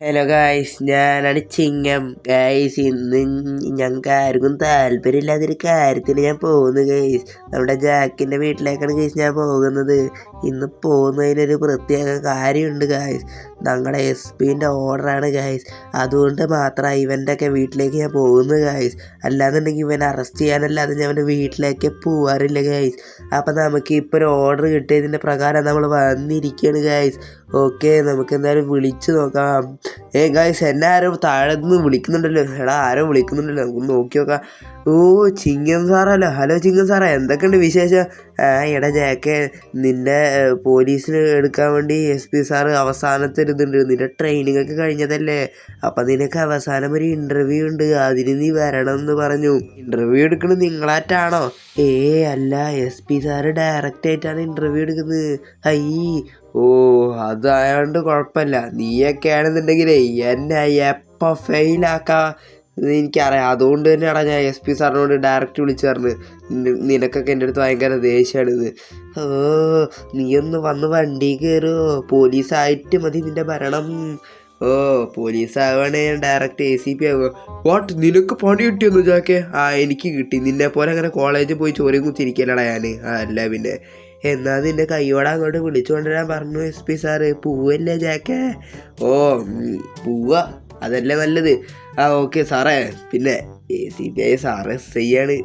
Hello guys ഞാനാണ് ചിങ്ങം. Guys ഇന്ന് ഞങ്ങൾക്ക് ആർക്കും താല്പര്യമില്ലാത്തൊരു കാര്യത്തിന് ഞാൻ പോകുന്നു ഗൈസ് നമ്മുടെ ജാക്കിന്റെ വീട്ടിലേക്കാണ് ഗൈസ് ഞാൻ പോകുന്നത്. ഇന്ന് പോകുന്നതിനൊരു പ്രത്യേക കാര്യമുണ്ട് ഗായ്സ് ഞങ്ങളുടെ എസ് പിന്റെ ഓർഡറാണ് ഗായ്സ് അതുകൊണ്ട് മാത്രമാണ് ഇവന്റെ ഒക്കെ വീട്ടിലേക്ക് ഞാൻ പോകുന്നത് ഗായ്സ് അല്ലാന്നുണ്ടെങ്കിൽ ഇവനെ അറസ്റ്റ് ചെയ്യാനല്ലാതെ ഞാൻ അവന്റെ വീട്ടിലേക്ക് പോവാറില്ല ഗായ്സ് അപ്പം നമുക്ക് ഇപ്പോൾ ഒരു ഓർഡർ കിട്ടിയതിന്റെ പ്രകാരം നമ്മൾ വന്നിരിക്കുകയാണ് ഗായ്സ് ഓക്കെ നമുക്ക് എന്തായാലും വിളിച്ചു നോക്കാം. ഏ ഗായ്സ് എന്നെ ആരും താഴെ നിന്ന് വിളിക്കുന്നുണ്ടല്ലോ. എടാ ആരോ വിളിക്കുന്നുണ്ടല്ലോ. നമുക്ക് നോക്കി നോക്കാം. ഓ ചിങ്ങൻ സാറല്ലോ. ഹലോ ചിങ്ങൻ സാറേ. എന്തൊക്കെയുണ്ട് വിശേഷം? ആ എടാ ജാക്കെ നിന്നെ പോലീസിന് എടുക്കാൻ വേണ്ടി എസ് പി സാറ് അവസാനത്തെ ഒരു ഇതുണ്ട്. നിന്റെ ട്രെയിനിങ് ഒക്കെ കഴിഞ്ഞതല്ലേ? അപ്പം നിനക്ക് അവസാനം ഒരു ഇന്റർവ്യൂ ഉണ്ട്. അതിന് നീ വരണം എന്ന് പറഞ്ഞു. ഇന്റർവ്യൂ എടുക്കുന്നത് നിങ്ങളായിട്ടാണോ? ഏ അല്ല എസ് പി സാറ് ഡയറക്റ്റ് ആയിട്ടാണ് ഇന്റർവ്യൂ എടുക്കുന്നത്. ഐ ഓ അതായോണ്ട് കുഴപ്പമില്ല. നീയൊക്കെ ആണെന്നുണ്ടെങ്കിലേ എന്നെ എപ്പോൾ ഫെയിലാക്കാ എനിക്കറിയാം. അതുകൊണ്ട് തന്നെയാണ് ഞാൻ എസ് പി സാറിനോട് ഡയറക്റ്റ് വിളിച്ചു പറഞ്ഞ് നിനക്കൊക്കെ എന്റെ അടുത്ത് ഭയങ്കര ദേഷ്യമാണിത് ഓ ഒന്ന് വന്ന് വണ്ടി കയറുമോ പോലീസായിട്ട് മതി നിന്റെ ഭരണം. ഓ പോലീസ് ആവുകയാണെ ഞാൻ ഡയറക്റ്റ് എ സി പി ആവുക. വാട്ട് നിനക്ക് പണി കിട്ടിയൊന്നു ചാക്കെ ആ എനിക്ക് കിട്ടി. നിന്നെ പോലെ അങ്ങനെ കോളേജിൽ പോയി ചോരയും കുത്തിരിക്കലടാ ഞാൻ അല്ല പിന്നെ. എന്നാൽ നിന്റെ കൈയോടെ അങ്ങോട്ട് വിളിച്ചു കൊണ്ടുവരാൻ പറഞ്ഞു എസ് പി സാറ്. പൂവല്ലേ ജാക്കേ? ഓ പോവാ. അതല്ലേ നല്ലത്? ആ ഓക്കെ സാറേ. പിന്നെ A C P I sir S I ആണ്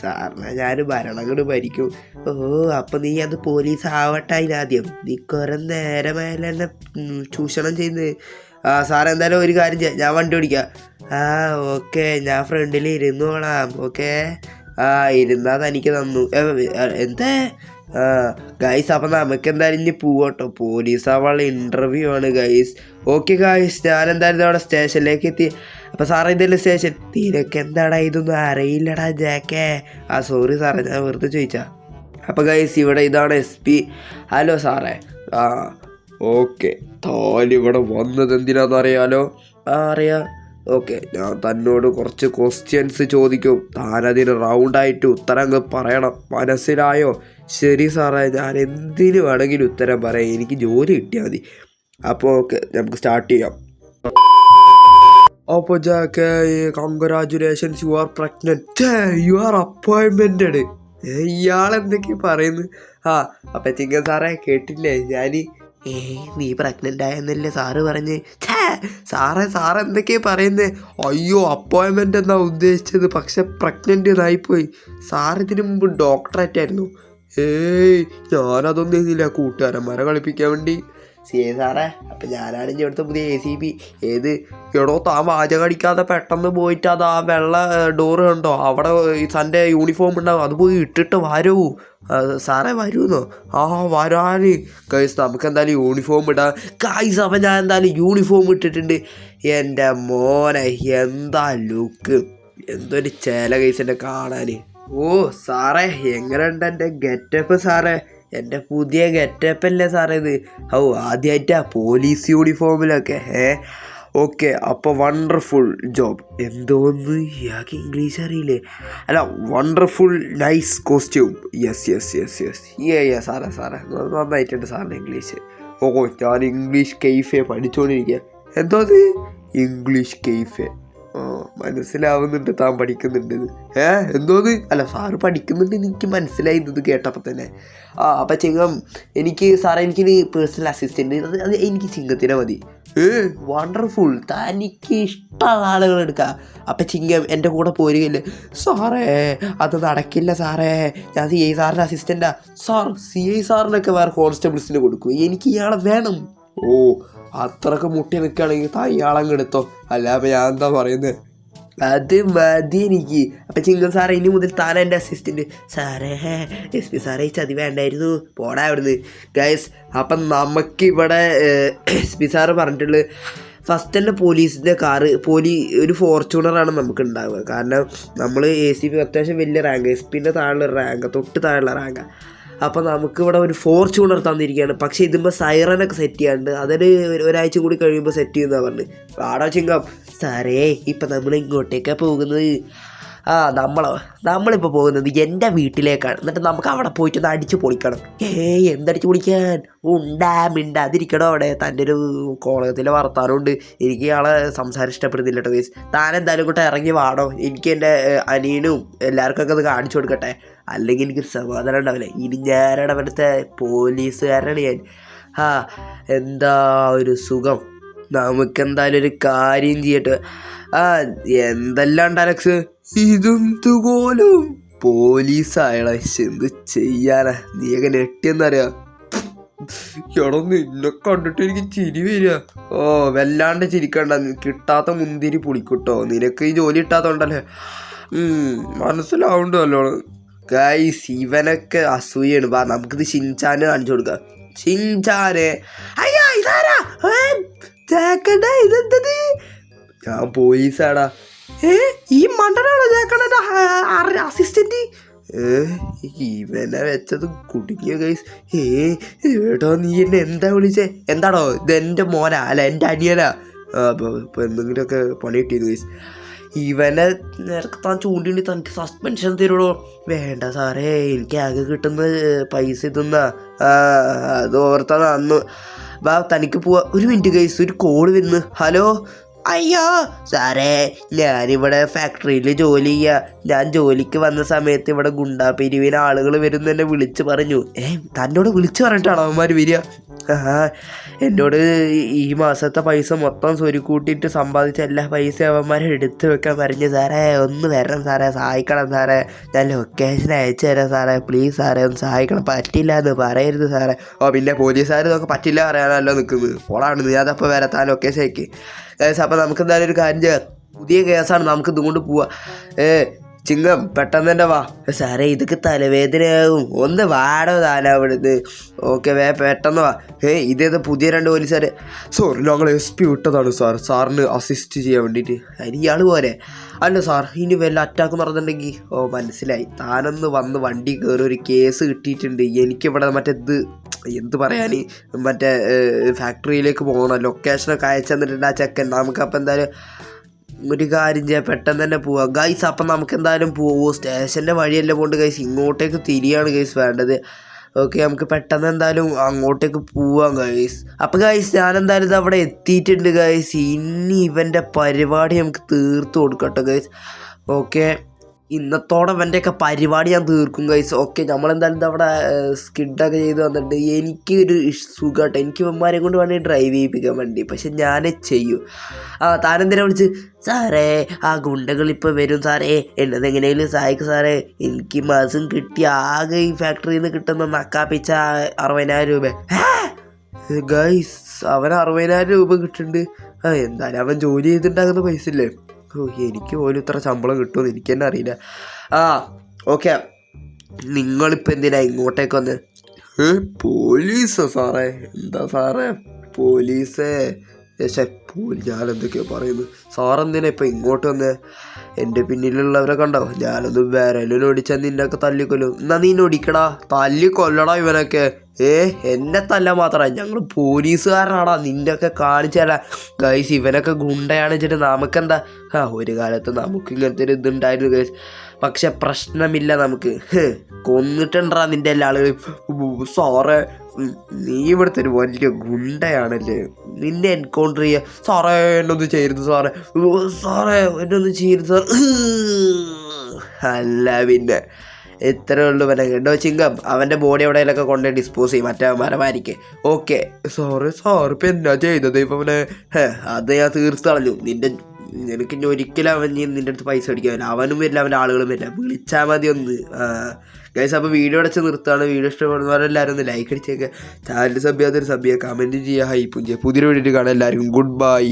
സാറിനെ ഞാൻ ഭരണം കൊണ്ട് ഭരിക്കും. ഓ അപ്പം നീ അത് പോലീസ് ആവട്ടെ അതിനാദ്യം. നീ കുറെ നേരമായാലും എന്നെ ചൂഷണം ചെയ്യുന്നത് ആ സാർ എന്തായാലും ഒരു കാര്യം ചെയ്യാം. ഞാൻ വണ്ടി ഓടിക്കാം. ആ ഓക്കെ. ഞാൻ ഫ്രണ്ടിൽ ഇരുന്നോളാം ഓക്കെ? ആ ഇരുന്നാൽ തനിക്ക് തന്നു. എന്തേ? ഗൈസ് അപ്പം നമുക്ക് എന്തായാലും ഇനി പോവട്ടോ. പോലീസ് ആവാനുള്ള ഇന്റർവ്യൂ ആണ് ഗൈസ് ഓക്കെ ഗൈസ് ഞാൻ എന്തായാലും അവിടെ സ്റ്റേഷനിലേക്ക് എത്തി. അപ്പം സാറേ ഇതല്ലേ സ്റ്റേഷൻ നിനക്ക് എന്താടാ ഇതൊന്നും അറിയില്ലടാ ജാക്കേ. ആ സോറി സാറേ ഞാൻ വെറുതെ ചോദിച്ചാ. അപ്പം ഗൈസ് ഇവിടെ ഇതാണ് എസ് പി ഹലോ സാറേ ആ ഓക്കെ താനിവിടെ വന്നത് എന്തിനാന്ന് അറിയാലോ? ആ അറിയാം. ഓക്കെ ഞാൻ തന്നോട് കുറച്ച് ക്വസ്റ്റ്യൻസ് ചോദിക്കും. താനതിന് റൗണ്ടായിട്ട് ഉത്തരങ്ങൾ പറയണം. മനസ്സിലായോ? ശരി സാറേ ഞാൻ എന്തിനു വേണമെങ്കിലും ഉത്തരം പറയാം. എനിക്ക് ജോലി കിട്ടിയാൽ മതി. അപ്പോൾ ഓക്കെ നമുക്ക് സ്റ്റാർട്ട് ചെയ്യാം. അപ്പോൾ Jack congratulations you are pregnant you are appointmented ഇയാളെന്തൊക്കെ പറയുന്നു ആ അപ്പം ചിങ്ങൻ സാറേ കേട്ടില്ലേ? ഞാൻ ഏ നീ പ്രഗ്നന്റ് ആയെന്നല്ലേ സാറ് പറഞ്ഞ്? ഛേ സാറേ സാറ് പറയുന്നത് അയ്യോ അപ്പോയിൻമെന്റ് എന്നാ ഉദ്ദേശിച്ചത്. പക്ഷെ പ്രഗ്നന്റ് എന്നായിപ്പോയി. സാർ ഇതിനു മുമ്പ് ഡോക്ടറേറ്റായിരുന്നു ഏയ് ഞാനതൊന്നും ചെയ്തില്ല കൂട്ടുകാരന്മാരെ കളിപ്പിക്കാൻ വേണ്ടി. സി എ സാറേ അപ്പം ഞാനാണെങ്കിൽ ഇവിടുത്തെ പുതിയ എ സി പി ഏത്? എടോ താൻ വാചകം അടിക്കാതെ പെട്ടെന്ന് പോയിട്ട് അത് ആ വെള്ള ഡോറ് കണ്ടോ? അവിടെ തന്റെ യൂണിഫോം ഉണ്ടാവും. അത് പോയി ഇട്ടിട്ട് വരൂ. സാറേ വരുമെന്നോ ആ വരാന്. കൈസ് നമുക്ക് എന്തായാലും യൂണിഫോം ഇടാം. കൈസ് അപ്പം ഞാൻ എന്തായാലും യൂണിഫോം ഇട്ടിട്ടുണ്ട്. എന്റെ മോനെ എന്താ ലുക്ക് എന്തൊരു ചേല കൈസ് എന്നെ കാണാൻ ഓ സാറേ എങ്ങനെയുണ്ട് എന്റെ ഗെറ്റപ്പ് സാറേ? എന്റെ പുതിയ ഗെറ്റപ്പ് അല്ലേ സാറേ ഇത്? ഓ ആദ്യമായിട്ടാ പോലീസ് യൂണിഫോമിലൊക്കെ ഏ? ഓക്കെ അപ്പോൾ വണ്ടർഫുൾ ജോബ് എന്തോന്ന്? ഇയാൾക്ക് ഇംഗ്ലീഷ് അറിയില്ലേ? അല്ല wonderful nice costume yes yes yes yes ഏ യാ സാറേ സാറേ. നന്നായിട്ടുണ്ട് സാറിന്റെ ഇംഗ്ലീഷ്. ഓ ഞാൻ ഇംഗ്ലീഷ് കെയ്ഫെ പഠിച്ചുകൊണ്ടിരിക്കുക എന്തോ ഇംഗ്ലീഷ് കെയ്ഫെ മനസ്സിലാവുന്നുണ്ട് താൻ പഠിക്കുന്നുണ്ട്. ഏ എന്തോന്ന്? അല്ല സാറ് പഠിക്കുന്നുണ്ട് എനിക്ക് മനസ്സിലായി ഇത് കേട്ടപ്പോൾ തന്നെ. ആ അപ്പം ചിങ്ങം എനിക്ക് സാറേ എനിക്കിനി പേഴ്സണൽ അസിസ്റ്റന്റ് അത് എനിക്ക് ചിങ്ങത്തിനെ മതി. ഏ വണ്ടർഫുൾ തനിക്ക് ഇഷ്ടമുള്ള ആളുകൾ എടുക്കാം. അപ്പം ചിങ്ങം എന്റെ കൂടെ പോരുകയില്ല സാറേ അത് നടക്കില്ല സാറേ. ഞാൻ സി ഐ സാറിന്റെ അസിസ്റ്റന്റാ സാർ സി ഐ സാറിനൊക്കെ വേറെ കോൺസ്റ്റബിൾസിന് കൊടുക്കും. എനിക്ക് ഇയാളെ വേണം. ഓ അത്രയ്ക്ക് മുട്ടി നിൽക്കുകയാണെങ്കിൽ താ ഇയാളങ്ങ് എടുത്തോ. അല്ല അപ്പം ഞാൻ എന്താ പറയുന്നത് അത് മതി എനിക്ക്. അപ്പം ചിങ്കൻ സാറേ ഇനി മുതൽ താൻ എന്റെ അസിസ്റ്റന്റ് സാറേ എസ് പി സാറേ ചതി വേണ്ടായിരുന്നു. പോടാ അവിടുന്ന്. ഗൈസ് അപ്പം നമുക്കിവിടെ എസ് പി സാറ് പറഞ്ഞിട്ടുള്ളത് ഫസ്റ്റ് തന്നെ പോലീസിന്റെ കാറ് പോലീ ഒരു ഫോർച്യൂണറാണ് നമുക്ക് ഉണ്ടാവുക. കാരണം നമ്മൾ എ സി പി അത്യാവശ്യം വലിയ റാങ്ക് എസ് പിന്റെ താഴെയുള്ള റാങ്ക് തൊട്ട് താഴെയുള്ള റാങ്കാണ് അപ്പോൾ നമുക്കിവിടെ ഒരു ഫോർച്യൂണർ തന്നിരിക്കുകയാണ്. പക്ഷേ ഇതുമ്പോൾ സൈറനൊക്കെ സെറ്റ് ചെയ്യാണ്ട് അതൊരു ഒരാഴ്ച കൂടി കഴിയുമ്പോൾ സെറ്റ് ചെയ്യുന്നതാണ് പറഞ്ഞത് ആടോ ചിങ്കം. സാറേ ഇപ്പം നമ്മൾ ഇങ്ങോട്ടേക്കാണ് പോകുന്നത്. ആ നമ്മളോ നമ്മളിപ്പോൾ പോകുന്നത് എന്റെ വീട്ടിലേക്കാണ്. എന്നിട്ട് നമുക്ക് അവിടെ പോയിട്ട് ഒന്ന് അടിച്ച് പൊളിക്കണം. ഏയ് എന്തടിച്ച് പൊളിക്കാൻ? ഉണ്ടാ മിണ്ടാതിരിക്കണോ അവിടെ? തന്റെ ഒരു കോളേജത്തിലെ വർത്താനമുണ്ട് എനിക്ക് ഇയാളെ സംസാരം ഇഷ്ടപ്പെടുന്നില്ല കേട്ടോ ഗേസ് താൻ എന്തായാലും ഇറങ്ങി വാടോ. എനിക്ക് എന്റെ അനിയനും എല്ലാവർക്കൊക്കെ അത് കാണിച്ചു കൊടുക്കട്ടെ. അല്ലെങ്കിൽ എനിക്കൊരു സമാധാനം ഉണ്ടാവില്ല. ഇനി ഞാനാണ് അവിടുത്തെ പോലീസുകാരനാണ് ഞാൻ. ആ എന്താ ഒരു സുഖം. നമുക്കെന്തായാലും ഒരു കാര്യം ചെയ്യട്ടെ. ആ എന്തെല്ലാം ഉണ്ട് അലക്സ്? ഇതെന്തുപോലും അയാളെ എന്ത് ചെയ്യാനാ? എങ്ങനെ നെട്ടിയെന്നറിയാ എടോ നിന്നെ കണ്ടിട്ട് എനിക്ക് ചിരി വരിക. ഓ വല്ലാണ്ട് ചിരിക്കണ്ട. കിട്ടാത്ത മുന്തിരി പുളിക്കുട്ടോ. നിനക്ക് ഈ ജോലി കിട്ടാത്തോണ്ടല്ലേ? ഉം, മനസ്സിലാവുന്നുണ്ട് നല്ലോണം. ഗൈസ് ഇവനൊക്കെ അസൂയാണ്. വാ നമുക്കിത് ഷിൻചാന് കാണിച്ചു കൊടുക്കാം. ഷിൻചാന്. അയ്യാ ഇതാരാ? ഞാൻ പോലീസാടാ. ഏ ഈ മണ്ടനാണോ ജാക്കണ്ണന്റെ അസിസ്റ്റന്റ് ഇവനെ വെച്ചത് കുടുങ്ങിയ കൈസ് ഏ ഏട്ടോ നീ എന്നെ എന്താ വിളിച്ചേ? എന്താണോ ഇത് എന്റെ മോനാ അല്ല എന്റെ അനിയനാ? അപ്പോൾ എന്തെങ്കിലുമൊക്കെ പണി കിട്ടിയത് കൈസ് ഇവനെ നിനക്ക് താൻ ചൂണ്ടിണ്ടി തനിക്ക് സസ്പെൻഷൻ തരുള്ളൂ വേണ്ട സാറേ എനിക്ക് ആകെ കിട്ടുന്ന പൈസ ഇതെന്നാ. അത് ഓർത്താ അന്ന് വാ തനിക്ക് പോവാ. ഒരു മിനിറ്റ് കൈസ് ഒരു കോൾ വരുന്നു. ഹലോ അയ്യോ സാറേ ഞാനിവിടെ ഫാക്ടറിയിൽ ജോലി ചെയ്യുക ഞാൻ ജോലിക്ക് വന്ന സമയത്ത് ഇവിടെ ഗുണ്ടാ പിരിവിന് ആളുകൾ വരുന്ന എന്നെ വിളിച്ചു പറഞ്ഞു. ഏ തന്നോട് വിളിച്ചു പറഞ്ഞിട്ടാണോ അവന്മാർ വരിക? എന്നോട് ഈ- മാസത്തെ പൈസ മൊത്തം സ്വരുക്കൂട്ടിയിട്ട് സമ്പാദിച്ച എല്ലാ പൈസ അവന്മാരെ എടുത്തു വെക്കാൻ പറഞ്ഞു സാറേ ഒന്ന് വരണം സാറേ സഹായിക്കണം സാറേ. ഞാൻ ലൊക്കേഷൻ അയച്ചു തരാം സാറേ. പ്ലീസ് സാറേ ഒന്ന് സഹായിക്കണം. പറ്റില്ല എന്ന് പറയരുത് സാറേ. ഓ പിന്നെ പോലീസുകാർ ഇതൊക്കെ പറ്റില്ല പറയാനല്ലോ നിൽക്കുന്നത് ഓളാണ് നീ അതപ്പോൾ വരാം താൻ ലൊക്കേഷൻ അയക്ക്. അപ്പോൾ നമുക്ക് എന്തായാലും ഒരു കാര്യം ചെയ്യാം. പുതിയ കേസാണ് നമുക്ക് ഇതുകൊണ്ട് പോവാം. ഏ ചിങ്ങം പെട്ടെന്ന് തന്നെ വാ. സാറേ ഇതൊക്കെ തലവേദനയാകും. ഒന്ന് വാടോ താനാ അവിടുന്ന്. ഓക്കെ വേ പെട്ടെന്ന് വാ. ഏ ഇതേത് പുതിയ രണ്ട് പോലീസുകാർ സോറി ഞങ്ങൾ എസ് പി വിട്ടതാണ് സാർ. സാറിന് അസിസ്റ്റ് ചെയ്യാൻ വേണ്ടിയിട്ട്. അതിന് ഇയാൾ പോരെ. അല്ല സാർ ഇനി വല്ല അറ്റാക്ക് നടന്നിട്ടുണ്ടെങ്കിൽ ഓ മനസ്സിലായി. താനൊന്ന് വന്ന് വണ്ടി കയറി ഒരു കേസ് കിട്ടിയിട്ടുണ്ട്. എനിക്കിവിടെ മറ്റേ ഇത് എന്ത് പറയാൻ മറ്റേ ഫാക്ടറിയിലേക്ക് പോകണം. ലൊക്കേഷനൊക്കെ അയച്ചു തന്നിട്ടുണ്ട് ആ ചെക്കൻ. നമുക്കപ്പോൾ എന്തായാലും ഒരു കാര്യം ചെയ്യാം. പെട്ടെന്ന് തന്നെ പോവാം. ഗൈസ് അപ്പം നമുക്ക് എന്തായാലും പോവോ സ്റ്റേഷന്റെ വഴിയല്ലേ പോണ്ട് ഗൈസ് ഇങ്ങോട്ടേക്ക് തിരിയാണ് ഗൈസ് വേണ്ടത്. ഓക്കെ നമുക്ക് പെട്ടെന്ന് എന്തായാലും അങ്ങോട്ടേക്ക് പോവാം ഗൈസ് അപ്പം ഗൈസ് ഞാൻ എന്തായാലും ഇത് അവിടെ എത്തിയിട്ടുണ്ട് ഗൈസ് ഇനി ഇവന്റെ പരിപാടി നമുക്ക് തീർത്ത് കൊടുക്കട്ടെ ഗൈസ് ഓക്കെ ഇന്നത്തോടെ ഇവന്റെയൊക്കെ പരിപാടി ഞാൻ തീർക്കും കൈസ് ഓക്കെ നമ്മളെന്തായാലും അവിടെ സ്കിഡൊക്കെ ചെയ്ത് വന്നിട്ട് എനിക്ക് ഒരു സുഖമായിട്ട് എനിക്ക് ഇവന്മാരെ കൊണ്ട് വേണമെങ്കിൽ ഡ്രൈവ് ചെയ്യിപ്പിക്കാൻ വേണ്ടി. പക്ഷെ ഞാനേ ചെയ്യൂ. ആ താനെന്തിനാ വിളിച്ച്? സാറേ ആ ഗുണ്ടകൾ ഇപ്പോൾ വരും സാറേ. എന്നത് എങ്ങനെയെങ്കിലും സഹായിക്കും സാറേ. എനിക്ക് മാസം കിട്ടി ആകെ ഈ ഫാക്ടറിയിൽ നിന്ന് കിട്ടുന്ന നക്കാപ്പിച്ച അറുപതിനായിരം രൂപ. ഗൈസ് അവൻ അറുപതിനായിരം രൂപ കിട്ടുന്നുണ്ട് ആ എന്തായാലും അവൻ ജോലി ചെയ്തിട്ടുണ്ടാകുന്ന പൈസ ഇല്ലേ? എനിക്ക് പോലും ഇത്ര ശമ്പളം കിട്ടുമെന്ന് എനിക്ക് തന്നെ അറിയില്ല. ആ ഓക്കെ നിങ്ങളിപ്പോൾ എന്തിനാ ഇങ്ങോട്ടേക്ക് വന്ന്? പോലീസോ സാറേ? എന്താ സാറേ? പോലീസേ? പക്ഷേ പോലീസ് ഞാൻ എന്തൊക്കെയോ പറയുന്നു സാറെന്തിനാ ഇപ്പം ഇങ്ങോട്ട് വന്ന്? എന്റെ പിന്നിലുള്ളവരെ കണ്ടോ? ഞാനൊന്ന് ഓടിച്ചാൽ നിന്നൊക്കെ തല്ലിക്കൊല്ലും. എന്നാ നീ ഒടിക്കടാ തല്ലിക്കൊല്ലടാ ഇവനൊക്കെ. ഏ എന്നെ തല്ല മാത്രമാണ് ഞങ്ങൾ പോലീസുകാരനാടാ. നിന്നൊക്കെ കാണിച്ചു തരാം ഗൈസ് ഇവനൊക്കെ ഗുണ്ടയാണ് വെച്ചിട്ട് നമുക്കെന്താ? ആ ഒരു കാലത്ത് നമുക്ക് ഇങ്ങനത്തെ ഒരു ഇതുണ്ടായിരുന്നു ഗൈസ് പക്ഷെ പ്രശ്നമില്ല നമുക്ക്. കൊന്നിട്ടുണ്ടാ നിന്റെ എല്ലാ ആളുകളും. സാറേ നീ ഇവിടുത്തെ ഒരു വലിയ ഗുണ്ടയാണല്ലേ. നിന്നെ എൻകൗണ്ടർ ചെയ്യുക സാറേ എന്നൊന്ന് ചെയ്യരുത് സാറേ. സാറേ എന്നൊന്ന് ചെയ്യരുത് സാർ അല്ല പിന്നെ. ഇത്രേ ഉള്ളൂ പിന്നെ കേട്ടോ ചിങ്കം? അവന്റെ ബോഡി എവിടെയെങ്കിലൊക്കെ കൊണ്ട് ഡിസ്പോസ് ചെയ്യും. മറ്റേ മരമാരിക്ക് ഓക്കെ സോറി സാറ് ഇപ്പം എന്നാ ചെയ്തത്? ഇപ്പം ഹേ, അത് ഞാൻ തീർത്ത് കളഞ്ഞു. നിന്റെ നിനക്ക് ഇനി ഒരിക്കലും അവൻ നിന്റെ അടുത്ത് പൈസ അടിക്കാൻ അവനും വരില്ല അവന്റെ ആളുകളും വരില്ല. വിളിച്ചാൽ മതി ഒന്ന്. ഗൈസ് അപ്പോൾ വീഡിയോ അടച്ച് നിർത്താണ് വീഡിയോ ഇഷ്ടപ്പെടുന്നവരെ എല്ലാവരും ഒന്ന് ലൈക്ക് അടിച്ചേക്കുക ചാനൽ സഭ്യാത്തൊരു സഭ്യ കമന്റ് ചെയ്യുക ഹൈപ്പും ചെയ്യുക. പുതിയൊരു വീഡിയോ കാണാൻ എല്ലാവർക്കും. Good bye